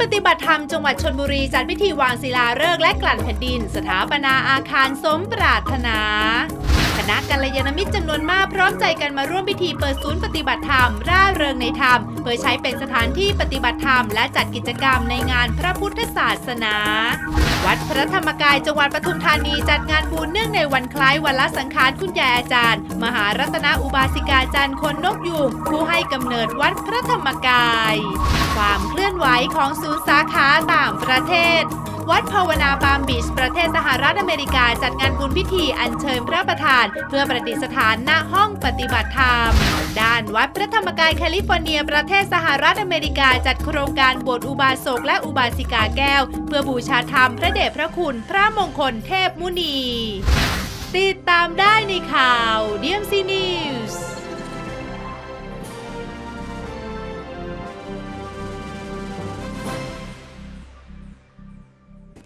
ปฏิบัติธรรมจังหวัดชนบุรีจัดพิธีวางศิลาฤกษ์และกลั่นแผ่นดิน สถาปนาอาคารสมปรารถนา คณะกัลยาณมิตรจำนวนมากพร้อมใจกันมาร่วมพิธีเปิดศูนย์ปฏิบัติธรรม ร่าเริงในธรรม เพื่อใช้เป็นสถานที่ปฏิบัติธรรม และจัดกิจกรรมในงานพระพุทธศาสนา วัดพระธรรมกายจังหวัดปทุมธานีจัดงานบุญเนื่องในวันคล้ายวันละสังขารคุณยายอาจารย์ มหารัตนอุบาสิกาจันทร์คนนกยูงผู้ให้กำเนิดวัดพระธรรมกาย ความเคลื่อนไหวของศูนย์สาขาต่างประเทศ วัดภาวนาปามบีชประเทศสหรัฐอเมริกาจัดงานบุญพิธีอัญเชิญพระประธาน เพื่อประดิษฐานณห้องปฏิบัติธรรม ด้านวัดพระธรรมกายแคลิฟอร์เนีย ประเทศสหรัฐอเมริกาจัดโครงการบวชอุบาสกและอุบาสิกาแก้ว เพื่อบูชาธรรมพระเดชพระคุณ พระมงคลเทพมุนี ติดตามได้ในข่าว DMC News ส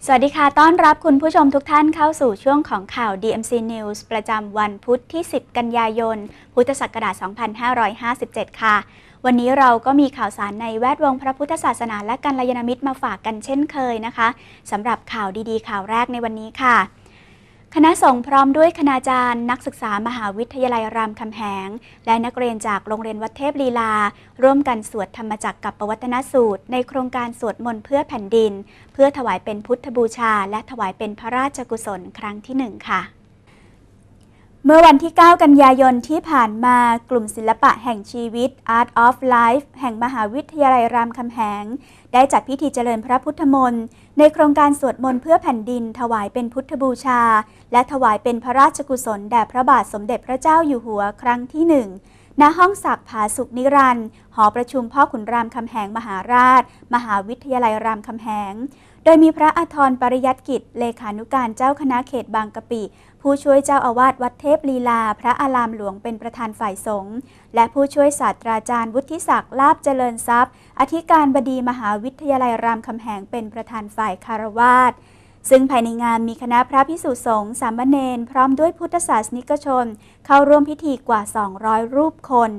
สวัสดีค่ะ ต้อนรับคุณผู้ชมทุกท่านเข้าสู่ช่วงของข่าว DMC News ประจำวันพุธที่ 10 กันยายน พุทธศักราช 2557 ค่ะ วันนี้เราก็มีข่าวสารในแวดวงพระพุทธศาสนาและกัลยาณมิตรมาฝากกันเช่นเคยนะคะสำหรับข่าวดีๆ ข่าวแรกในวันนี้ค่ะ คณะสงฆ์พร้อมด้วยคณาจารย์ นักศึกษามหาวิทยาลัยรามคำแหง และนักเรียนจากโรงเรียนวัดเทพลีลา ร่วมกันสวดธรรมจักรกับปวัตนสูตร ในโครงการสวดมนต์เพื่อแผ่นดิน เพื่อถวายเป็นพุทธบูชา และถวายเป็นพระราชกุศลครั้งที่หนึ่งค่ะ เมื่อวันที่ 9 กันยายนที่ผ่านมากลุ่มศิลปะแห่งชีวิต Art of Life แห่งมหาวิทยาลัยรามคำแหง ได้จัดพิธีเจริญพระพุทธมนต์ในโครงการสวดมนต์เพื่อแผ่นดิน ถวายเป็นพุทธบูชา และถวายเป็นพระราชกุศลแด่พระบาทสมเด็จพระเจ้าอยู่หัวครั้งที่หนึ่งณห้องศักดิ์ผาสุขนิรันดร์หอประชุมพ่อขุนรามคำแหงมหาราช มหาวิทยาลัยรามคำแหง โดยมีพระอาทรปริยัติกิจ เลขานุการเจ้าคณะเขตบางกะปิ ผู้ช่วยเจ้าอาวาสวัดเทพลีลา พระอารามหลวงเป็นประธานฝ่ายสงฆ์และผู้ช่วยศาสตราจารย์วุฒิศักดิ์ลาบเจริญทรัพย์ อธิการบดีมหาวิทยาลัยรามคำแหงเป็นประธานฝ่ายคารวาสซึ่งภายในงานมีคณะพระพิสุสงฆ์สามเณรพร้อมด้วยพุทธศาสนิกชน เข้าร่วมพิธีกว่า 200 รูปคน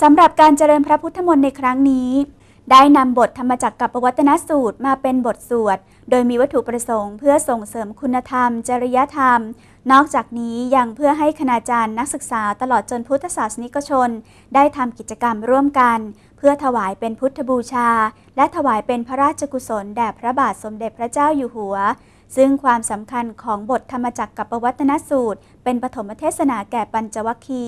สำหรับการเจริญพระพุทธมนต์ในครั้งนี้ ได้นำบทธรรมจักรกับปวัตนสูตรมาเป็นบทสวด โดยมีวัตถุประสงค์เพื่อส่งเสริมคุณธรรม จริยธรรม นอกจากนี้ยังเพื่อให้คณาจารย์นักศึกษาตลอดจนพุทธศาสนิกชน ได้ทำกิจกรรมร่วมกัน เพื่อถวายเป็นพุทธบูชา และถวายเป็นพระราชกุศลแด่พระบาทสมเด็จพระเจ้าอยู่หัว ซึ่งความสำคัญของบทธรรมจักรกับปวัตนสูตร เป็นปฐมเทศนาแก่ปัญจวัคคี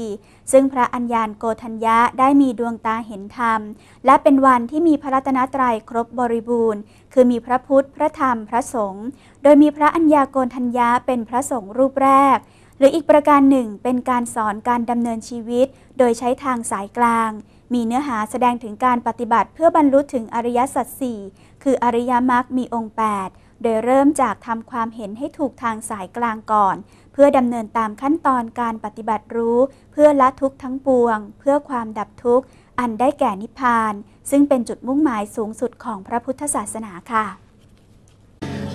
ซึ่งพระอัญญาณโกธัญญะได้มีดวงตาเห็นธรรม และเป็นวันที่มีพระรัตนตรัยครบบริบูรณ์ คือมีพระพุทธ พระธรรม พระสงฆ์ โดยมีพระอัญญาโกธัญญะเป็นพระสงฆ์รูปแรก หรืออีกประการหนึ่งเป็นการสอนการดำเนินชีวิต โดยใช้ทางสายกลาง มีเนื้อหาแสดงถึงการปฏิบัติเพื่อบรรลุถึงอริยสัจสี่คืออริยมรรคมีองค์ 8 โดยเริ่มจากทำความเห็นให้ถูกทางสายกลางก่อน เพื่อดำเนินตามขั้นตอนการปฏิบัติรู้ เพื่อละทุกข์ทั้งปวง เพื่อความดับทุกข์ อันได้แก่นิพพาน ซึ่งเป็นจุดมุ่งหมายสูงสุดของพระพุทธศาสนาค่ะ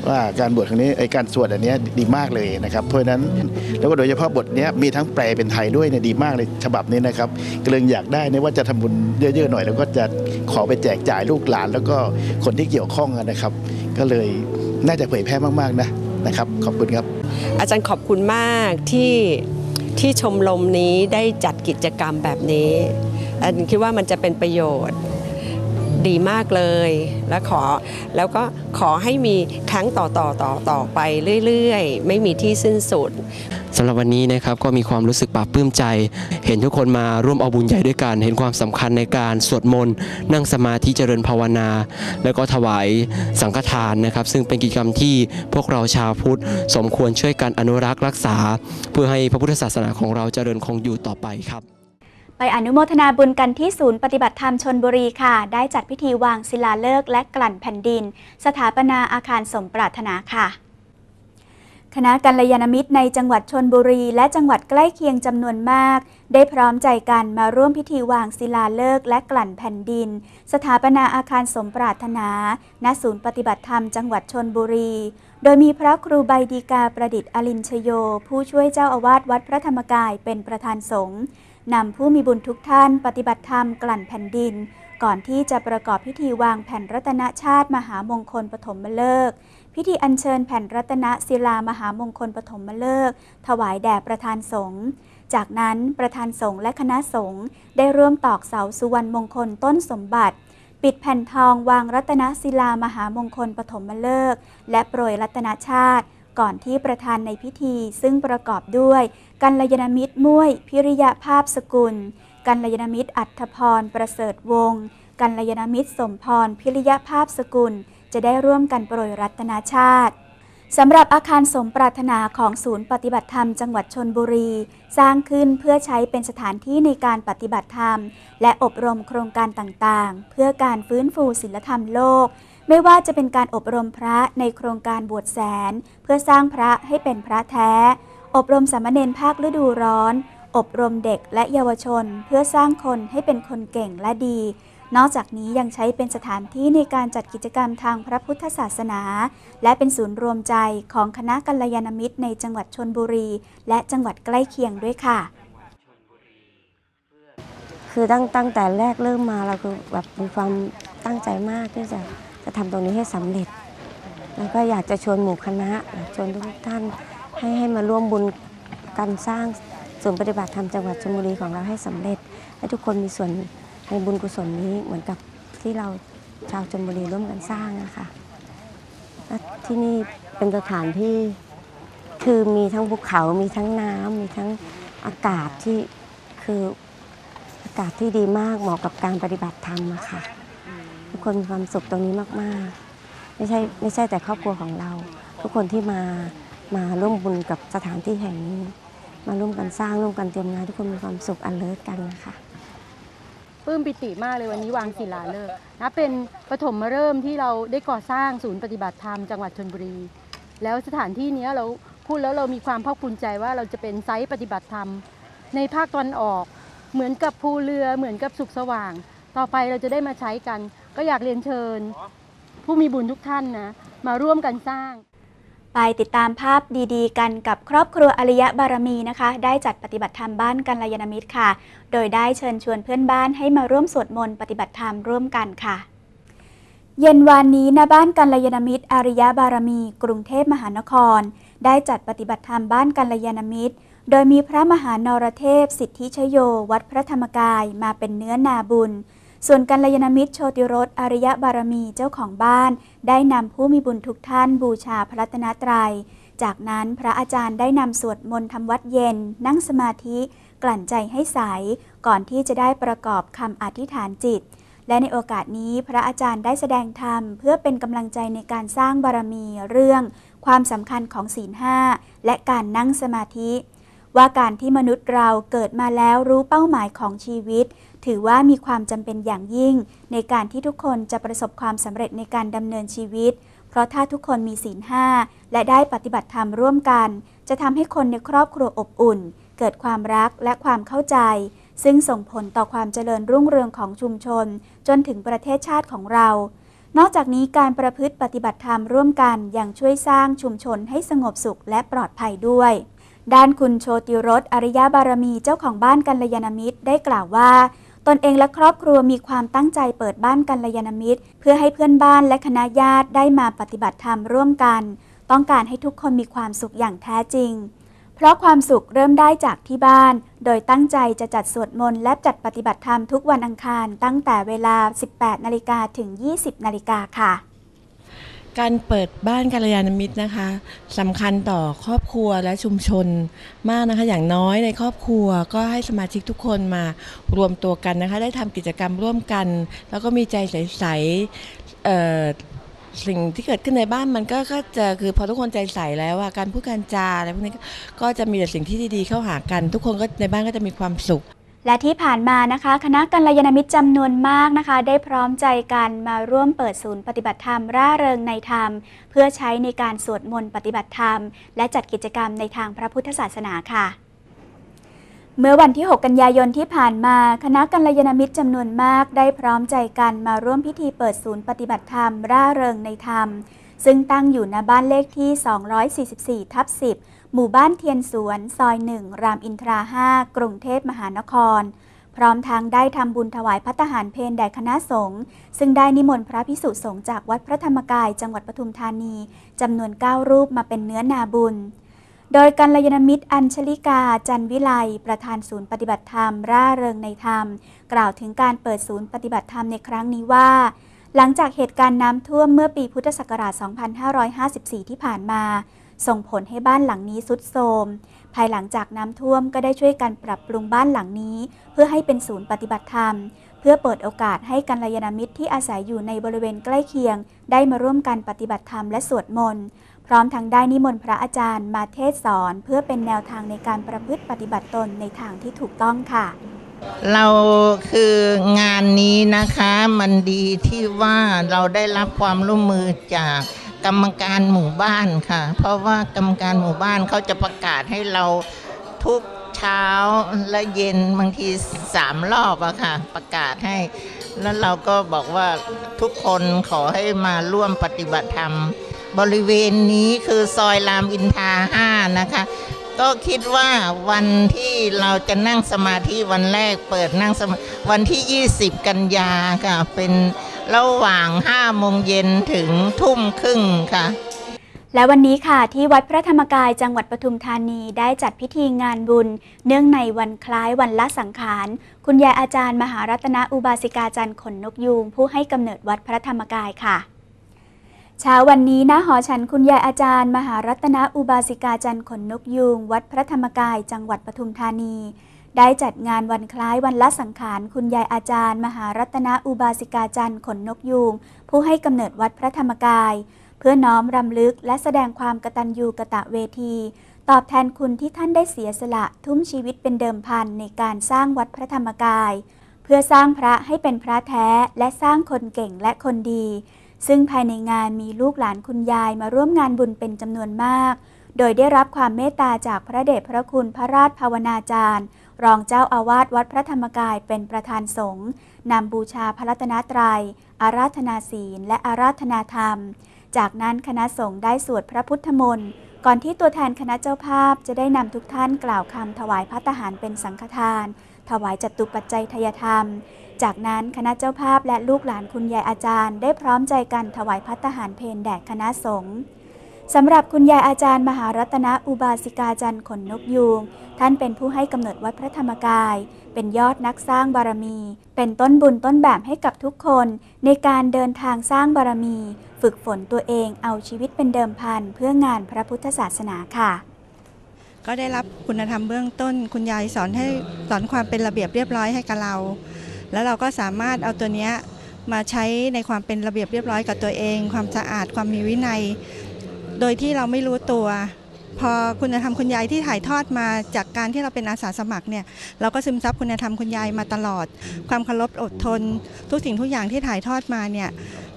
ว่าการบวชครั้งนี้ไอการสวดอันนี้ดีมากเลยนะครับ เพราะฉะนั้นแล้วก็โดยเฉพาะบทนี้มีทั้งแปลเป็นไทยด้วยเนี่ยดีมากเลยฉบับนี้นะครับเก็เลยอยากได้เนี่ยว่าจะทำบุญเยอะๆหน่อย แล้วก็จะขอไปแจกจ่ายลูกหลาน แล้วก็คนที่เกี่ยวข้องนะครับ ก็เลย น่าจะเผยแพร่มากๆนะนะครับขอบคุณครับ อาจารย์ขอบคุณมากที่ที่ชมรมนี้ได้จัดกิจกรรมแบบนี้อันคิดว่ามันจะเป็นประโยชน์ดีมากเลย และขอแล้วก็ขอให้มีครั้งต่อต่อต่อต่อไปเรื่อย ๆ ไม่มีที่สิ้นสุด สำหรับวันนี้นะครับก็มีความรู้สึกปลาบปลื้มใจ เห็นทุกคนมาร่วมเอาบุญใหญ่ด้วยกัน เห็นความสำคัญในการสวดมนต์นั่งสมาธิเจริญภาวนา แล้วก็ถวายสังฆทานนะครับ ซึ่งเป็นกิจกรรมที่พวกเราชาวพุทธ สมควรช่วยกันอนุรักษ์รักษา เพื่อให้พระพุทธศาสนาของเราเจริญคงอยู่ต่อไปครับ ไปอนุโมทนาบุญกันที่ศูนย์ปฏิบัติธรรมชนบุรีค่ะ ได้จัดพิธีวางศิลาฤกษ์และกลั่นแผ่นดิน สถาปนาอาคารสมปรารถนาค่ะ คณะกัลยาณมิตรในจังหวัดชนบุรี และจังหวัดใกล้เคียงจำนวนมาก ได้พร้อมใจกันมาร่วมพิธีวางศิลาฤกษ์และกลั่นแผ่นดิน สถาปนาอาคารสมปรารถนา ณ ศูนย์ปฏิบัติธรรมจังหวัดชนบุรี โดยมีพระครูใบดีกาประดิษฐ์อลินชโย ผู้ช่วยเจ้าอาวาสวัดพระธรรมกายเป็นประธานสงฆ์นำผู้มีบุญทุกท่านปฏิบัติธรรมกลั่นแผ่นดิน ก่อนที่จะประกอบพิธีวางแผ่นรัตนชาติมหามงคลปฐมฤกษ์ พิธีอัญเชิญแผ่นรัตนศิลามหามงคลปฐมฤกษ์ถวายแด่ประธานสงฆ์จากนั้นประธานสงฆ์และคณะสงฆ์ได้ร่วมตอกเสาสุวรรณมงคลต้นสมบัติ ปิดแผ่นทองวางรัตนศิลามหามงคลปฐมฤกษ์และโปรยรัตนชาติ ก่อนที่ประธานในพิธีซึ่งประกอบด้วย กัลยาณมิตรมุ้ยพิริยภาพสกุล กัลยาณมิตรอัธพรประเสริฐวงศ์กัลยาณมิตรสมพรพิริยภาพสกุล จะได้ร่วมกันโปรยรัตนาชาติสำหรับอาคารสมปรารถนาของศูนย์ปฏิบัติธรรมจังหวัดชนบุรี สร้างขึ้นเพื่อใช้เป็นสถานที่ในการปฏิบัติธรรม และอบรมโครงการต่างๆ เพื่อการฟื้นฟูศิลธรรมโลก ไม่ว่าจะเป็นการอบรมพระในโครงการบวชแสน เพื่อสร้างพระให้เป็นพระแท้ อบรมสามเณรภาคฤดูร้อน อบรมเด็กและเยาวชน เพื่อสร้างคนให้เป็นคนเก่งและดี นอกจากนี้ยังใช้เป็นสถานที่ในการจัดกิจกรรมทางพระพุทธศาสนา และเป็นศูนย์รวมใจของคณะกัลยาณมิตรในจังหวัดชนบุรี และจังหวัดใกล้เคียงด้วยค่ะ คือตั้งตั้งแต่แรกเริ่มมาเราคือแบบมีความตั้งใจมากที่จะจะทำตรงนี้ให้สำเร็จ แล้วก็อยากจะชวนหมู่คณะชวนทุกท่านให้ให้มาร่วมบุญการสร้างศูนย์ปฏิบัติธรรมจังหวัดชลบุรีของเราให้สำเร็จ ให้ทุกคนมีส่วน ในบุญกุศลนี้เหมือนกับที่เราชาวชลบุรีร่วมกันสร้างนะคะและที่นี่เป็นสถานที่คือมีทั้งภูเขา มีทั้งน้ำมีทั้งอากาศที่คืออากาศที่ดีมากเหมาะกับการปฏิบัติธรรมอะค่ะทุกคนมีความสุขตรงนี้มาก ๆ ไม่ใช่ไม่ใช่แต่ครอบครัวของเรา ทุกคนที่มามาร่วมบุญกับสถานที่แห่งนี้ มาร่วมกันสร้างร่วมกันเตรียมงานทุกคนมีความสุขอันเลิศกันนะคะ ปลื้มปิติมากเลยวันนี้วางศิลาฤกษ์นะเป็นปฐมฤกษ์ที่เราได้ก่อสร้างศูนย์ปฏิบัติธรรมจังหวัดชนบุรี แล้วสถานที่นี้เราพูดแล้วเรามีความภาคภูมิใจว่าเราจะเป็นไซต์ปฏิบัติธรรม ในภาคตะวันออก เหมือนกับภูเรือเหมือนกับสุขสว่าง ต่อไปเราจะได้มาใช้กัน ก็อยากเรียนเชิญ ผู้มีบุญทุกท่านนะมาร่วมกันสร้าง ไปติดตามภาพดีๆ กันกับครอบครัวอริยะบารมีนะคะ ได้จัดปฏิบัติธรรมบ้านกัลยาณมิตรค่ะ โดยได้เชิญชวนเพื่อนบ้านให้มาร่วมสวดมนต์ปฏิบัติธรรมร่วมกันค่ะ เย็นวานนี้ณบ้านกัลยาณมิตรอริยะบารมี กรุงเทพมหานคร ได้จัดปฏิบัติธรรมบ้านกัลยาณมิตร โดยมีพระมหานรเทพ สิทธิชโย วัดพระธรรมกายมาเป็นเนื้อนาบุญ ส่วนกัลยาณมิตรโชติรสอริยบารมีเจ้าของบ้าน ได้นำผู้มีบุญทุกท่านบูชาพระรัตนตรัย จากนั้นพระอาจารย์ได้นำสวดมนต์ทำวัดเย็น นั่งสมาธิ กลั่นใจให้ใส ก่อนที่จะได้ประกอบคำอธิษฐานจิต และในโอกาสนี้พระอาจารย์ได้แสดงธรรม เพื่อเป็นกำลังใจในการสร้างบารมีเรื่อง ความสำคัญของศีลห้าและการนั่งสมาธิว่าการที่มนุษย์เราเกิดมาแล้วรู้เป้าหมายของชีวิต ถือว่ามีความจำเป็นอย่างยิ่ง ในการที่ทุกคนจะประสบความสำเร็จในการดำเนินชีวิต เพราะถ้าทุกคนมีศีลห้าและได้ปฏิบัติธรรมร่วมกัน จะทำให้คนในครอบครัวอบอุ่น เกิดความรักและความเข้าใจ ซึ่งส่งผลต่อความเจริญรุ่งเรืองของชุมชน จนถึงประเทศชาติของเรานอกจากนี้การประพฤติปฏิบัติธรรมร่วมกันยังช่วยสร้างชุมชนให้สงบสุขและปลอดภัยด้วย ด้านคุณโชติรสอริยบารมีเจ้าของบ้านกัลยาณมิตรได้กล่าวว่า ตนเองและครอบครัวมีความตั้งใจเปิดบ้านกัลยานมิตร เพื่อให้เพื่อนบ้านและคณะญาติได้มาปฏิบัติธรรมร่วมกัน ต้องการให้ทุกคนมีความสุขอย่างแท้จริง เพราะความสุขเริ่มได้จากที่บ้าน โดยตั้งใจจะจัดสวดมนต์และจัดปฏิบัติธรรมทุกวันอังคาร ตั้งแต่เวลา 18 นาฬิกาถึง 20 นาฬิกาค่ะ การเปิดบ้านกัลยาณมิตรนะคะสำคัญต่อครอบครัวและชุมชนมากนะคะ อย่างน้อยในครอบครัวก็ให้สมาชิกทุกคนมารวมตัวกันนะคะ ได้ทำกิจกรรมร่วมกัน แล้วก็มีใจใส่สิ่งที่เกิดขึ้นในบ้านมันก็ก็จะคือพอทุกคนใจใสแล้วอะการพูดการจาอะไรพวกนี้ก็ก็จะมีแต่สิ่งที่ดีๆเข้าหากัน ทุกคนก็ในบ้านก็จะมีความสุข และที่ผ่านมานะคะ คณะกัลยาณมิตรจำนวนมากนะคะ ได้พร้อมใจกันมาร่วมเปิดศูนย์ปฏิบัติธรรมร่าเริงในธรรม เพื่อใช้ในการสวดมนต์ปฏิบัติธรรม และจัดกิจกรรมในทางพระพุทธศาสนาค่ะ เมื่อวันที่ 6 กันยายนที่ผ่านมา คณะกัลยาณมิตรจำนวนมาก ได้พร้อมใจกันมาร่วมพิธีเปิดศูนย์ปฏิบัติธรรมร่าเริงในธรรม ซึ่งตั้งอยู่ณบ้านเลขที่ 244 ทับ 10 หมู่บ้านเทียนสวน ซอย1รามอินทรา5กรุงเทพมหานคร พร้อมทั้งได้ทำบุญถวายพัตหารเพนแด่คณะสงฆ์ซึ่งได้นิมนต์พระพิสุสงฆ์จากวัดพระธรรมกายจังหวัดปทุมธานีจำนวน 9 รูปมาเป็นเนื้อนาบุญ โดยกัลยาณมิตรอัญชลิกา จันวิไลประธานศูนย์ปฏิบัติธรรม ร่าเริงในธรรม กล่าวถึงการเปิดศูนย์ปฏิบัติธรรมในครั้งนี้ว่า หลังจากเหตุการณ์น้ำท่วมเมื่อปีพุทธศักราช 2554 ที่ผ่านมา ส่งผลให้บ้านหลังนี้สุดโทรม ภายหลังจากน้ำท่วมก็ได้ช่วยกันปรับปรุงบ้านหลังนี้ เพื่อให้เป็นศูนย์ปฏิบัติธรรม เพื่อเปิดโอกาสให้กัลยาณมิตรที่อาศัยอยู่ในบริเวณใกล้เคียง ได้มาร่วมกันปฏิบัติธรรมและสวดมนต์พร้อมทั้งได้นิมนต์พระอาจารย์มาเทศสอน เพื่อเป็นแนวทางในการประพฤติปฏิบัติตนในทางที่ถูกต้องค่ะ เราคืองานนี้นะคะมันดีที่ว่าเราได้รับความร่วมมือจาก กรรมการหมู่บ้านค่ะ เพราะว่ากรรมการหมู่บ้านเขาจะประกาศให้เราทุกเช้าและเย็นบางทีสามรอบอะค่ะ ประกาศให้ แล้วเราก็บอกว่าทุกคนขอให้มาร่วมปฏิบัติธรรม บริเวณนี้คือซอยรามอินทราห้านะคะ ก็คิดว่าวันที่เราจะนั่งสมาธิวันแรกเปิดนั่งสมาวันที่ 20 กันยาค่ะเป็น ระหว่าง5โมงเย็นถึงทุ่มครึ่งค่ะ และวันนี้ค่ะที่วัดพระธรรมกายจังหวัดปทุมธานีได้จัดพิธีงานบุญ เนื่องในวันคล้ายวันละสังขาร คุณยายอาจารย์ มหารัตนอุบาสิกาจันทร์ขนนกยูงผู้ให้กำเนิดวัดพระธรรมกายค่ะเช้าวันนี้ณหอฉันคุณยายอาจารย์ มหารัตนอุบาสิกาจันทร์ขนนกยูงวัดพระธรรมกายจังหวัดปทุมธานี ได้จัดงานวันคล้ายวันละสังขารคุณยายอาจารย์ มหารัตนอุบาสิกาจันทร์ขนนกยูงผู้ให้กำเนิดวัดพระธรรมกาย เพื่อน้อมรำลึกและแสดงความกตัญญูกะตะเวที ตอบแทนคุณที่ท่านได้เสียสละทุ่มชีวิตเป็นเดิมพันในการสร้างวัดพระธรรมกาย เพื่อสร้างพระให้เป็นพระแท้และสร้างคนเก่งและคนดี ซึ่งภายในงานมีลูกหลานคุณยายมาร่วมงานบุญเป็นจำนวนมาก โดยได้รับความเมตตาจากพระเดชพระคุณพระราชภาวนาจารย์ รองเจ้าอาวาสวัดพระธรรมกายเป็นประธานสงฆ์นำบูชาพระรัตนตรัย อาราธนาศีล และอาราธนาธรรม จากนั้นคณะสงฆ์ได้สวดพระพุทธมนต์ก่อนที่ตัวแทนคณะเจ้าภาพจะได้นำทุกท่านกล่าวคำถวายพระทหารเป็นสังฆทาน ถวายจตุปัจจัยทยธรรม จากนั้นคณะเจ้าภาพและลูกหลานคุณยายอาจารย์ ได้พร้อมใจกันถวายพัตตาหารเพนแด่คณะสงฆ์ สำหรับคุณยายอาจารย์มหารัตนอุบาสิกาจันทร์ขนนกยูง ท่านเป็นผู้ให้กำเนิดวัดพระธรรมกาย เป็นยอดนักสร้างบารมี เป็นต้นบุญต้นแบบให้กับทุกคน ในการเดินทางสร้างบารมี ฝึกฝนตัวเองเอาชีวิตเป็นเดิมพันเพื่องานพระพุทธศาสนาค่ะ ก็ได้รับคุณธรรมเบื้องต้น คุณยายสอนให้สอนความเป็นระเบียบเรียบร้อยให้กับเรา แล้วเราก็สามารถเอาตัวเนี้ยมาใช้ในความเป็นระเบียบเรียบร้อยกับตัวเอง ความสะอาดความมีวินัย โดยที่เราไม่รู้ตัว พอคุณธรรมคุณยายที่ถ่ายทอดมาจากการที่เราเป็นอาสาสมัครเนี่ยเราก็ซึมซับคุณธรรมคุณยายมาตลอด ความเคารพอดทน ทุกสิ่งทุกอย่างที่ถ่ายทอดมาเนี่ย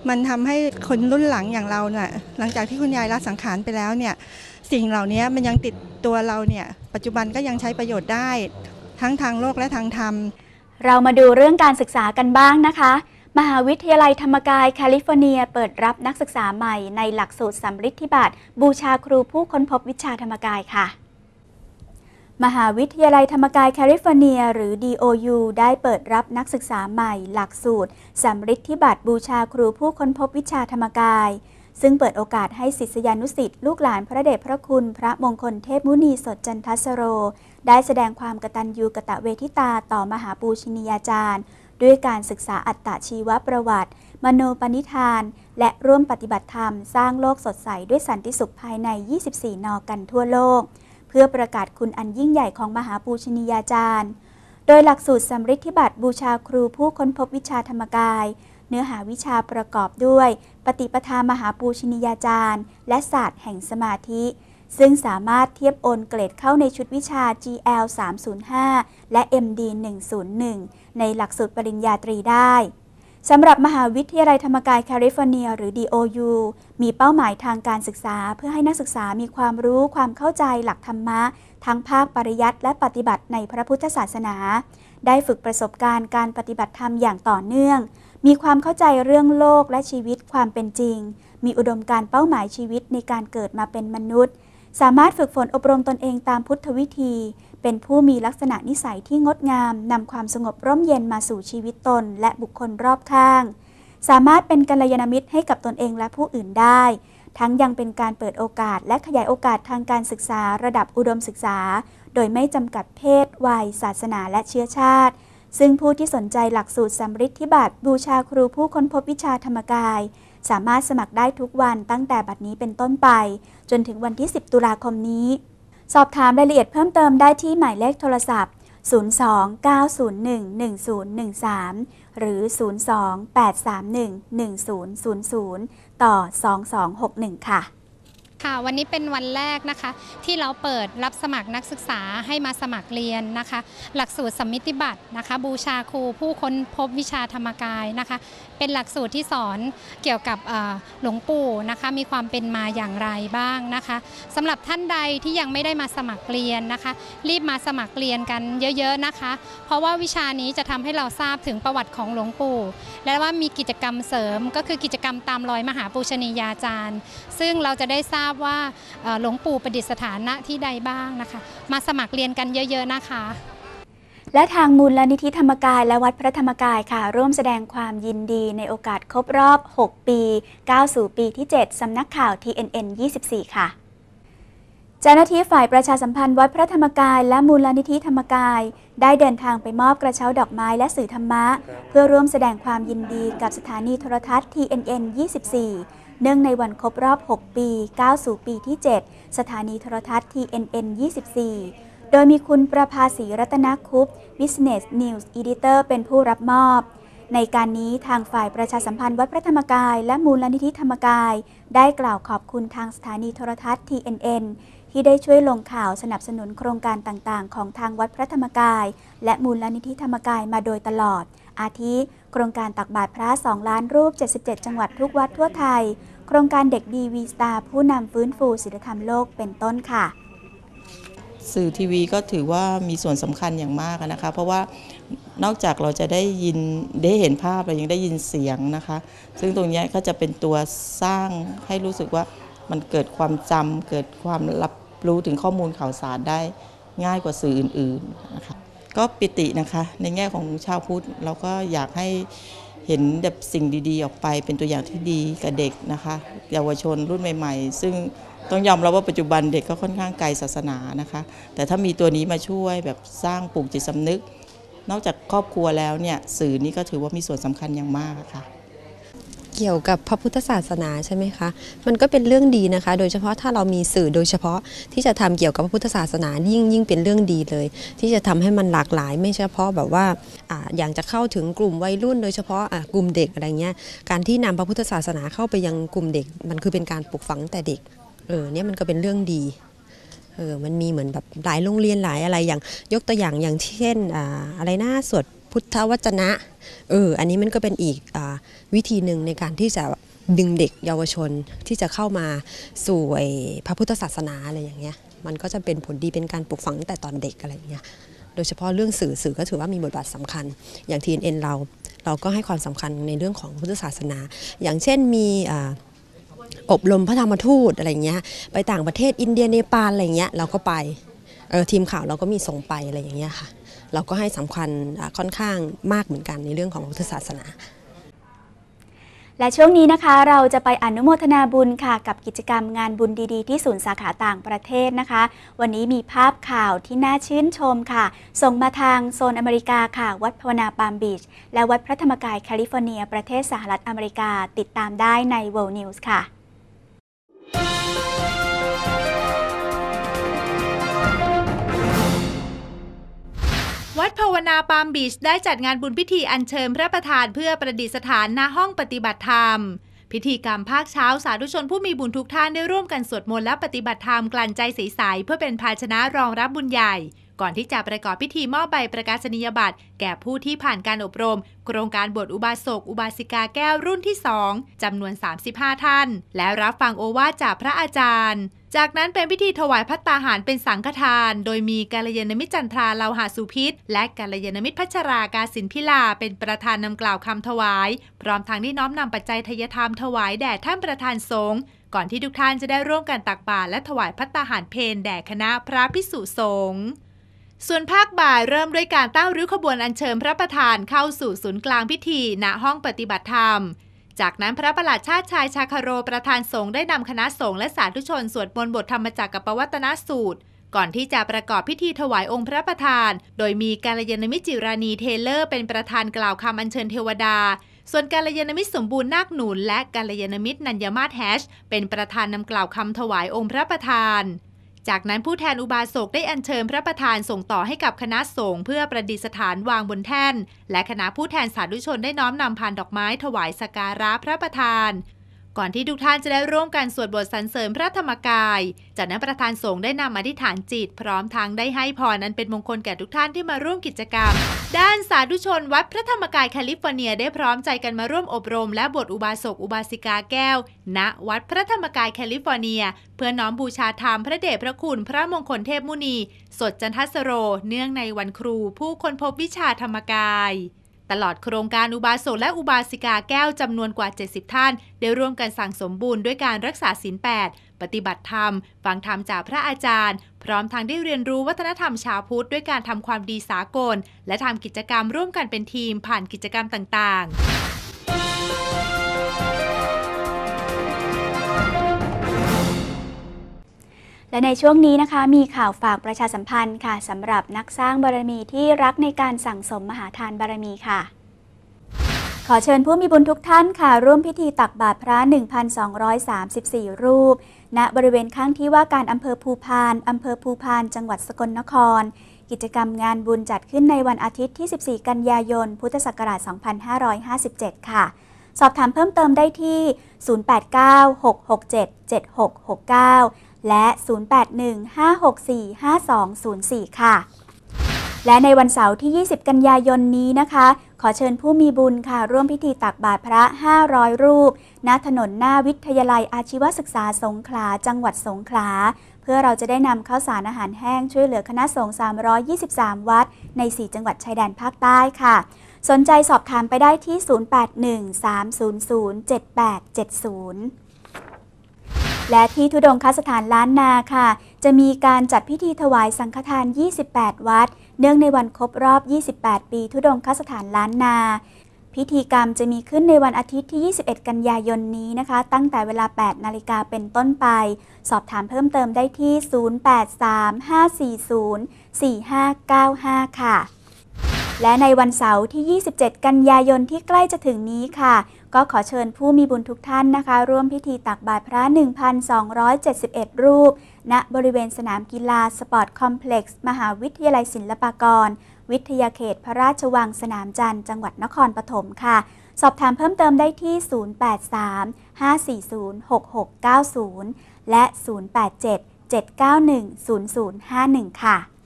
มันทำให้คนรุ่นหลังอย่างเราเนี่ยหลังจากที่คุณยายละสังขารไปแล้วเนี่ยสิ่งเหล่านี้มันยังติดตัวเราเนี่ยปัจจุบันก็ยังใช้ประโยชน์ได้ ทั้งทางโลกและทางธรรม เรามาดูเรื่องการศึกษากันบ้างนะคะ มหาวิทยาลัยธรรมกายแคลิฟอร์เนีย เปิดรับนักศึกษาใหม่ในหลักสูตรสำริดธิบัตรบูชาครูผู้ค้นพบวิชาธรรมกายค่ะ มหาวิทยาลัยธรรมกายแคลิฟอร์เนีย หรือ DOU ได้เปิดรับนักศึกษาใหม่ หลักสูตรสำริดธิบัตรบูชาครูผู้ค้นพบวิชาธรรมกาย ซึ่งเปิดโอกาสให้ศิษยานุสิษย์ลูกหลานพระเดชพระคุณ พระมงคลเทพมุนีสดจันทสโร ได้แสดงความกตัญญูกะตะเวทิตาต่อมหาปูชนียาจารย์ ด้วยการศึกษาอัตตชีวประวัติ มโนปณิธาน และร่วมปฏิบัติธรรม สร้างโลกสดใสด้วยสันติสุขภายใน 24 นอกันทั่วโลก เพื่อประกาศคุณอันยิ่งใหญ่ของมหาปูชนียาจารย์ โดยหลักสูตรสำริดธิบัตรบูชาครูผู้ค้นพบวิชาธรรมกาย เนื้อหาวิชาประกอบด้วย ปฏิปทามหาปูชนียาจารย์ และศาสตร์แห่งสมาธิ ซึ่งสามารถเทียบโอนเกรดเข้าในชุดวิชา GL 305และ MD 101ในหลักสูตรปริญญาตรีได้สำหรับมหาวิทยาลัยธรรมกายแคลิฟอร์เนีย หรือ DOU มีเป้าหมายทางการศึกษา เพื่อให้นักศึกษามีความรู้ความเข้าใจหลักธรรมะ ทั้งภาคปริยัติและปฏิบัติในพระพุทธศาสนา ได้ฝึกประสบการณ์การปฏิบัติธรรมอย่างต่อเนื่อง มีความเข้าใจเรื่องโลกและชีวิตความเป็นจริง มีอุดมการณ์เป้าหมายชีวิตในการเกิดมาเป็นมนุษย์ สามารถฝึกฝนอบรมตนเองตามพุทธวิธี เป็นผู้มีลักษณะนิสัยที่งดงามนำความสงบร่มเย็นมาสู่ชีวิตตน และบุคคลรอบข้าง สามารถเป็นกัลยาณมิตรให้กับตนเองและผู้อื่นได้ ทั้งยังเป็นการเปิดโอกาสและขยายโอกาสทางการศึกษาระดับอุดมศึกษา โดยไม่จำกัดเพศ วัย ศาสนาและเชื้อชาติ ซึ่งผู้ที่สนใจหลักสูตรสำริดธิบัตรบูชาครูผู้ค้นพบวิชาธรรมกาย สามารถสมัครได้ทุกวันตั้งแต่บัดนี้เป็นต้นไป จนถึงวันที่ 10 ตุลาคมนี้ สอบถามรายละเอียดเพิ่มเติมได้ที่หมายเลขโทรศัพท์ 029011013 หรือ 028311000 ต่อ 2261 ค่ะ ค่ะวันนี้เป็นวันแรกนะคะ ที่เราเปิดรับสมัครนักศึกษาให้มาสมัครเรียนนะคะ หลักสูตรสมิติบัตรนะคะ บูชาครูผู้ค้นพบวิชาธรรมกายนะคะ เป็นหลักสูตรที่สอนเกี่ยวกับหลวงปู่นะคะ มีความเป็นมาอย่างไรบ้างนะคะสำหรับท่านใดที่ยังไม่ได้มาสมัครเรียนนะคะ รีบมาสมัครเรียนกันเยอะๆนะคะ เพราะว่าวิชานี้จะทำให้เราทราบถึงประวัติของหลวงปู่ และว่ามีกิจกรรมเสริมก็คือกิจกรรมตามรอยมหาปูชนียาจารย์ ซึ่งเราจะได้ทราบว่าบว่าหลวงปู่ประดิษฐานณที่ใดบ้างนะคะ มาสมัครเรียนกันเยอะ ๆ นะคะและทางมูลนิธิธรรมกายและวัดพระธรรมกายค่ะ ร่วมแสดงความยินดีในโอกาสครบรอบ 6 ปีก้าวสู่ปีที่ 7 สำนักข่าว TNN 24 ค่ะ จ้าหน้าที่ฝ่ายประชาสัมพันธ์วัดพระธรรมกายและมูลนิธิธรรมกาย ได้เดินทางไปมอบกระเช้าดอกไม้และสื่อธรรมะ เพื่อร่วมแสดงความยินดีกับสถานีโทรทัศน์ TNN 24 เนื่องในวันครบรอบ 6 ปีก้าวสู่ปีที่ 7 สถานีโทรทัศน์ TNN 24 โดยมีคุณประภาสีรัตนคุป Business News Editor เป็นผู้รับมอบในการนี้ทางฝ่ายประชาสัมพันธ์วัดพระธรรมกาย และมูลนิธิธรรมกาย ได้กล่าวขอบคุณทางสถานีโทรทัศน์ TNN ที่ได้ช่วยลงข่าวสนับสนุนโครงการต่างๆ ของทางวัดพระธรรมกาย และมูลนิธิธรรมกายมาโดยตลอด อาทิ โครงการตักบาตรพระ 2 ล้านรูป 77 จังหวัดทุกวัดทั่วไทย โครงการเด็กดีวีสตาร์ผู้นำฟื้นฟูศีลธรรมโลกเป็นต้นค่ะ สื่อทีวีก็ถือว่ามีส่วนสำคัญอย่างมากนะคะ เพราะว่านอกจากเราจะได้ยินได้เห็นภาพเรายังได้ยินเสียงนะคะ ซึ่งตรงนี้ก็จะเป็นตัวสร้างให้รู้สึกว่ามันเกิดความจำเกิดความรับ รู้ถึงข้อมูลข่าวสารได้ง่ายกว่าสื่ออื่นๆนะคะก็ปิตินะคะในแง่ของชาวพุทธเราก็อยากให้เห็นแบบสิ่งดีๆ ออกไปเป็นตัวอย่างที่ดีกับเด็กนะคะเยาวชนรุ่นใหม่ ๆ ซึ่งต้องยอมรับว่าปัจจุบันเด็กก็ค่อนข้างไกลศาสนานะคะ แต่ถ้ามีตัวนี้มาช่วยแบบสร้างปลูกจิตสำนึก นอกจากครอบครัวแล้วเนี่ยสื่อนี้ก็ถือว่ามีส่วนสำคัญอย่างมากะค่ะ เกี่ยวกับพระพุทธศาสนาใช่ไหมคะ มันก็เป็นเรื่องดีนะคะ โดยเฉพาะถ้าเรามีสื่อโดยเฉพาะที่จะทำเกี่ยวกับพระพุทธศาสนายิ่งยิ่งเป็นเรื่องดีเลย ที่จะทำให้มันหลากหลาย ไม่เฉพาะแบบว่าออย่างจะเข้าถึงกลุ่มวัยรุ่น โดยเฉพาะะกลุ่มเด็กอะไรเงี้ยการที่นำพระพุทธศาสนาเข้าไปยังกลุ่มเด็ก มันคือเป็นการปลูกฝังแต่เด็กเออเนี่ยมันก็เป็นเรื่องดีเออมันมีเหมือนแบบหลายโรงเรียนหลายอะไรอย่างยกตัวอย่างอย่างเช่นอ่าอะไรนะสวด พุทธวจนะ เออ อันนี้มันก็เป็นอีกอวิธีหนึ่งในการที่จะดึงเด็กเยาวชนที่จะเข้ามาสู่พระพุทธศาสนาอะไรอย่างเงี้ย มันก็จะเป็นผลดีเป็นการปลูกฝังตั้งแต่ตอนเด็กอะไรอย่างเงี้ย โดยเฉพาะเรื่องสื่อสื่อก็ถือว่ามีบทบาทสำคัญ อย่าง TNN เราเราก็ให้ความสำคัญในเรื่องของพุทธศาสนา อย่างเช่นมีอ่าอบรมพระธรรมทูตอะไรเงี้ย ไปต่างประเทศอินเดียเนปาลอะไรเงี้ยเราก็ไปเออทีมข่าวเราก็มีส่งไปอะไรอย่างเงี้ยค่ะ เราก็ให้สำคัญค่อนข้างมากเหมือนกันในเรื่องของพุทธศาสนา และช่วงนี้นะคะเราจะไปอนุโมทนาบุญค่ะ กับกิจกรรมงานบุญดีๆ ที่ศูนย์สาขาต่างประเทศนะคะ วันนี้มีภาพข่าวที่น่าชื่นชมค่ะ ส่งมาทางโซนอเมริกาค่ะ วัดภาวนาปามบีช และวัดพระธรรมกายแคลิฟอร์เนีย ประเทศสหรัฐอเมริกา ติดตามได้ใน World News ค่ะ วัดภาวนาปามบีชได้จัดงานบุญพิธีอัญเชิญพระประธานเพื่อประดิษฐานณห้องปฏิบัติธรรม พิธีกรรมภาคเช้าสาธุชนผู้มีบุญทุกท่านได้ร่วมกันสวดมนต์และปฏิบัติธรรมกลั่นใจใสๆเพื่อเป็นภาชนะรองรับบุญใหญ่ ก่อนที่จะประกอบพิธีมอบใบประกาศนียบัตร แก่ผู้ที่ผ่านการอบรม โครงการบวชอุบาสกอุบาสิกาแก้วรุ่นที่ 2จำนวน 35 ท่าน และรับฟังโอวาทจากพระอาจารย์จากนั้นเป็นพิธีถวายพัตตาหารเป็นสังฆทาน โดยมีกาลยานมิตรจันทราเลาหาสุพิษ และกาลยานมิตรพัชรากาสินพิลา เป็นประธานนำกล่าวคำถวาย พร้อมทางที่น้อมนำปัจจัยทยธรรมถวายแด่ท่านประธานสงฆ์ก่อนที่ทุกท่านจะได้ร่วมกันตักบาตรและถวายพัตตาหารเพนแด่คณะพระพิสุสงฆ์ ส่วนภาคบ่ายเริ่มด้วยการตั้งริ้วขบวนอัญเชิญพระประธานเข้าสู่ศูนย์กลางพิธีณห้องปฏิบัติธรรม จากนั้นพระประหลัดชาติชายชาคาโรประธานสงฆ์ได้นำคณะสงฆ์และสาธุชนสวดมนต์บทธรรมจักรกับปวัตนสูตร ก่อนที่จะประกอบพิธีถวายองค์พระประธาน โดยมีกาลยานมิจิรานีเทเลอร์ เป็นประธานกล่าวคำอัญเชิญเทวดา ส่วนกาลยานมิตรสมบูรณ์นาคหนุนและกาลยานมิตรนัญญมาศแฮชเป็นประธานนำกล่าวคำถวายองค์พระประธาน จากนั้นผู้แทนอุบาสกได้อัญเชิญพระประธานส่งต่อให้กับคณะสงฆ์เพื่อประดิษฐานวางบนแท่น และคณะผู้แทนสาธุชนได้น้อมนำพานดอกไม้ถวายสักการะพระประธาน ก่อนที่ทุกท่านจะได้ร่วมกันสวดบทสรรเสริญพระธรรมกาย จากนั้นประธานสงฆ์ได้นำอธิษฐานจิต พร้อมทั้งได้ให้พรนั้นเป็นมงคลแก่ทุกท่านที่มาร่วมกิจกรรม ด้านสาธุชนวัดพระธรรมกายแคลิฟอร์เนียได้พร้อมใจกันมาร่วมอบรม และบทอุบาสกอุบาสิกาแก้ว ณ วัดพระธรรมกายแคลิฟอร์เนีย เพื่อน้อมบูชาธรรมพระเดชพระคุณพระมงคลเทพมุนี สดจันทสโร เนื่องในวันครู ผู้คนพบวิชาธรรมกาย ตลอดโครงการอุบาสกและอุบาสิกาแก้วจำนวนกว่า 70 ท่าน ได้ร่วมกันสั่งสมบูรณ์ด้วยการรักษาศีล8ปฏิบัติธรรม ฟังธรรมจากพระอาจารย์ พร้อมทางได้เรียนรู้วัฒนธรรมชาวพุทธด้วยการทำความดีสากล และทำกิจกรรมร่วมกันเป็นทีมผ่านกิจกรรมต่าง ๆ และในช่วงนี้นะคะ มีข่าวฝากประชาสัมพันธ์ค่ะสำหรับนักสร้างบารมีที่รักในการสั่งสมมหาทานบารมีค่ะ ขอเชิญผู้มีบุญทุกท่านค่ะ ร่วมพิธีตักบาตรพระ 1,234 รูป ณบริเวณข้างที่ว่าการอำเภอภูพานอำเภอภูพานจังหวัดสกลนคร กิจกรรมงานบุญจัดขึ้นในวันอาทิตย์ที่ 14 กันยายน พุทธศักราช 2557 ค่ะ สอบถามเพิ่มเติมได้ที่ 089-667-7669 และ 0815645204 ค่ะ และในวันเสาร์ที่ 20 กันยายนนี้นะคะ ขอเชิญผู้มีบุญค่ะ ร่วมพิธีตักบาตรพระ 500 รูป ณ ถนนหน้าวิทยาลัยอาชีวศึกษาสงขลา จังหวัดสงขลาเพื่อเราจะได้นำข้าวสารอาหารแห้งช่วยเหลือคณะสงฆ์323 วัด ใน 4 จังหวัดชายแดนภาคใต้ค่ะ สนใจสอบถามไปได้ที่ 0813007870 และที่ทุดงคสถานล้านนาค่ะ จะมีการจัดพิธีถวายสังฆทาน 28 วัด เนื่องในวันครบรอบ 28 ปีทุดงคสถานล้านนา พิธีกรรมจะมีขึ้นในวันอาทิตย์ที่ 21 กันยายนนี้นะคะ ตั้งแต่เวลา 8 นาฬิกาเป็นต้นไป สอบถามเพิ่มเติมได้ที่ 0835404595 ค่ะ และในวันเสาร์ที่ 27 กันยายนที่ใกล้จะถึงนี้ค่ะ ก็ขอเชิญผู้มีบุญทุกท่านนะคะ ร่วมพิธีตักบาตรพระ 1,271 รูป ณ บริเวณสนามกีฬาสปอร์ตคอมเพล็กซ์ มหาวิทยาลัยศิลปากร วิทยาเขตพระราชวังสนามจันทร์จังหวัดนครปฐมค่ะ สอบถามเพิ่มเติมได้ที่ 0835406690 และ 087-791-0051 ค่ะ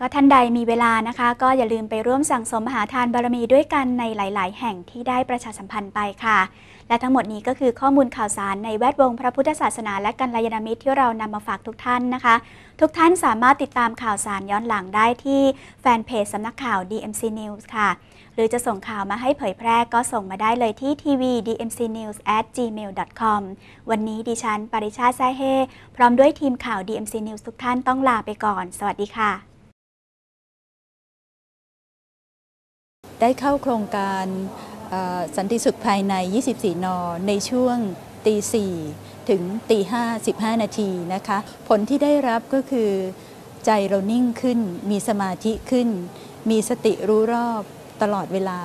ก็ท่านใดมีเวลานะคะ ก็อย่าลืมไปร่วมสั่งสมมหาทานบารมีด้วยกันในหลาย ๆ แห่งที่ได้ประชาสัมพันธ์ไปค่ะ และทั้งหมดนี้ก็คือข้อมูลข่าวสารในแวดวงพระพุทธศาสนา และกัลยาณมิตรที่เรานำมาฝากทุกท่านนะคะ ทุกท่านสามารถติดตามข่าวสารย้อนหลังได้ที่แฟนเพจสำนักข่าว DMC News ค่ะ หรือจะส่งข่าวมาให้เผยแพร่ก็ส่งมาได้เลยที่ทีวี dmc news at gmail com วันนี้ดิฉัน ปริชาแซ่เฮพร้อมด้วยทีมข่าว DMC News ทุกท่านต้องลาไปก่อน สวัสดีค่ะ ได้เข้าโครงการสันติสุขภายใน 24 น ในช่วงตี 4 ถึงตี5 15 นาทีนะคะ ผลที่ได้รับก็คือใจเรานิ่งขึ้น มีสมาธิขึ้น มีสติรู้รอบตลอดเวลา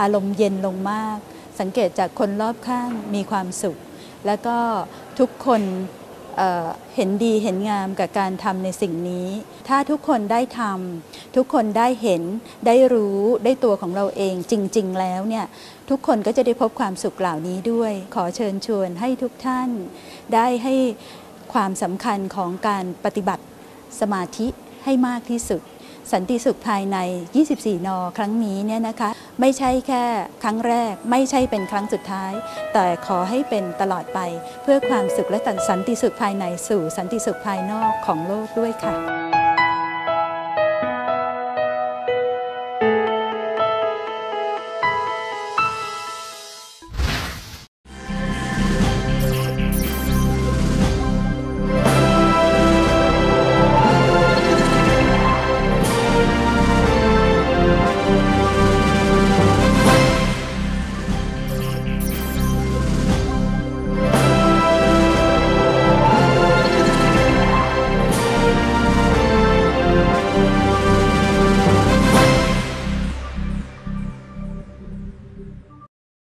อารมณ์เย็นลงมาก สังเกตจากคนรอบข้างมีความสุข แล้วก็ทุกคน เเห็นดีเห็นงามกับการทำในสิ่งนี้ ถ้าทุกคนได้ทำทุกคนได้เห็นได้รู้ได้ตัวของเราเองจริง ๆ แล้วเนี่ยทุกคนก็จะได้พบความสุขเหล่านี้ด้วย ขอเชิญชวนให้ทุกท่านได้ให้ความสำคัญของการปฏิบัติสมาธิใให้มากที่สุด สันติสุขภายใน 24 น ครั้งนี้เนี่ยนะคะไม่ใช่แค่ครั้งแรก ไม่ใช่เป็นครั้งสุดท้าย แต่ขอให้เป็นตลอดไป เพื่อความสุขและสันติสุขภายในสู่สันติสุขภายนอกของโลกด้วยค่ะ